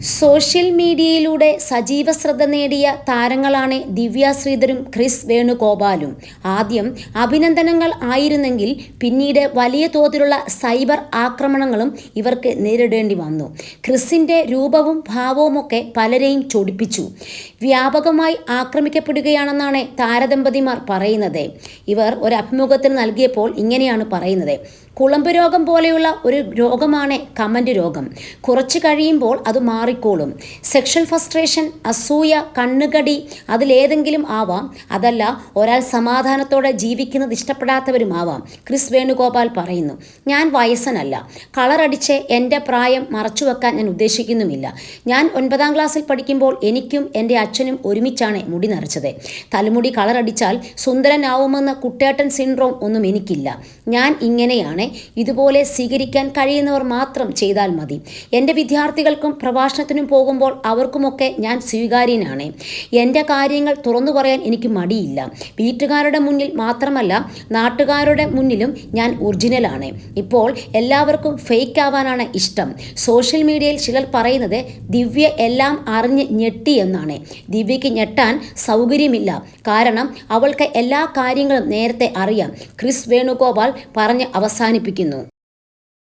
Social മീഡിയയിലൂടെ സജീവ ശ്രദ്ധ നേടിയ താരങ്ങളാണ് ദിവ്യ ശ്രീധരും ക്രിസ് വേണുഗോപാലും. ആദ്യം അഭിനന്ദനങ്ങൾ ആയിരുന്നെങ്കിൽ പിന്നീട് വലിയ തോതിലുള്ള സൈബർ ആക്രമണങ്ങളും ഇവർക്ക് നേരിടേണ്ടി വന്നു. ക്രിസിന്റെ രൂപവും ഭാവവുമൊക്കെ പലരെയും ചൊടിപ്പിച്ചു. വ്യാപകമായി ആക്രമിക്കപ്പെടുകയാണെന്നാണ് താരദമ്പതിമാർ പറയുന്നത്. ഇവർ ഒരു അഭിമുഖത്തിന് നൽകിയപ്പോൾ ഇങ്ങനെയാണ് പറയുന്നത്. കുളമ്പ് രോഗം പോലെയുള്ള ഒരു രോഗമാണ് കമന്റ് രോഗം. കുറച്ച് കഴിയുമ്പോൾ അത് മാറിക്കോളും. സെക്ഷൽ ഫസ്ട്രേഷൻ അസൂയ കണ്ണുകടി അതിലേതെങ്കിലും ആവാം. അതല്ല ഒരാൾ സമാധാനത്തോടെ ജീവിക്കുന്നത് ഇഷ്ടപ്പെടാത്തവരുമാവാം ക്രിസ് വേണുഗോപാൽ പറയുന്നു ഞാൻ വയസ്സനല്ല. കളറടിച്ച് എന്റെ പ്രായം മറച്ചു വെക്കാൻ ഞാൻ ഉദ്ദേശിക്കുന്നുമില്ല. ഞാൻ ഒൻപതാം ക്ലാസ്സിൽ പഠിക്കുമ്പോൾ എനിക്കും എന്റെ അച്ഛനും ഒരുമിച്ചാണ് മുടി നിറച്ചത്. തലമുടി കളറടിച്ചാൽ സുന്ദരനാവുമെന്ന കുട്ടേട്ടൻ സിൻഡ്രോം ഒന്നും എനിക്കില്ല. ഞാൻ ഇങ്ങനെയാണ്. ഇതുപോലെ സ്വീകരിക്കാൻ കഴിയുന്നവർ മാത്രം ചെയ്താൽ മതി. എന്റെ വിദ്യാർത്ഥികൾക്കും പ്രഭാഷണത്തിനും പോകുമ്പോൾ അവർക്കുമൊക്കെ ഞാൻ സ്വീകാര്യനാണ്. എന്റെ കാര്യങ്ങൾ തുറന്നു പറയാൻ എനിക്ക് മടിയില്ല. വീട്ടുകാരുടെ മുന്നിൽ മാത്രമല്ല നാട്ടുകാരുടെ മുന്നിലും ഞാൻ ഒറിജിനലാണ്. ഇപ്പോൾ എല്ലാവർക്കും ഫേക്ക് ആവാനാണ് ഇഷ്ടം. സോഷ്യൽ മീഡിയയിൽ ചിലർ പറയുന്നത് ദിവ്യ എല്ലാം അറിഞ്ഞ് ഞെട്ടി എന്നാണ്. ദിവ്യയ്ക്ക് ഞെട്ടാൻ സൗകര്യമില്ല. കാരണം അവൾക്ക് എല്ലാ കാര്യങ്ങളും നേരത്തെ അറിയാം. ക്രിസ് വേണുഗോപാൽ പറഞ്ഞ് അവസാനിപ്പിക്കുന്നു.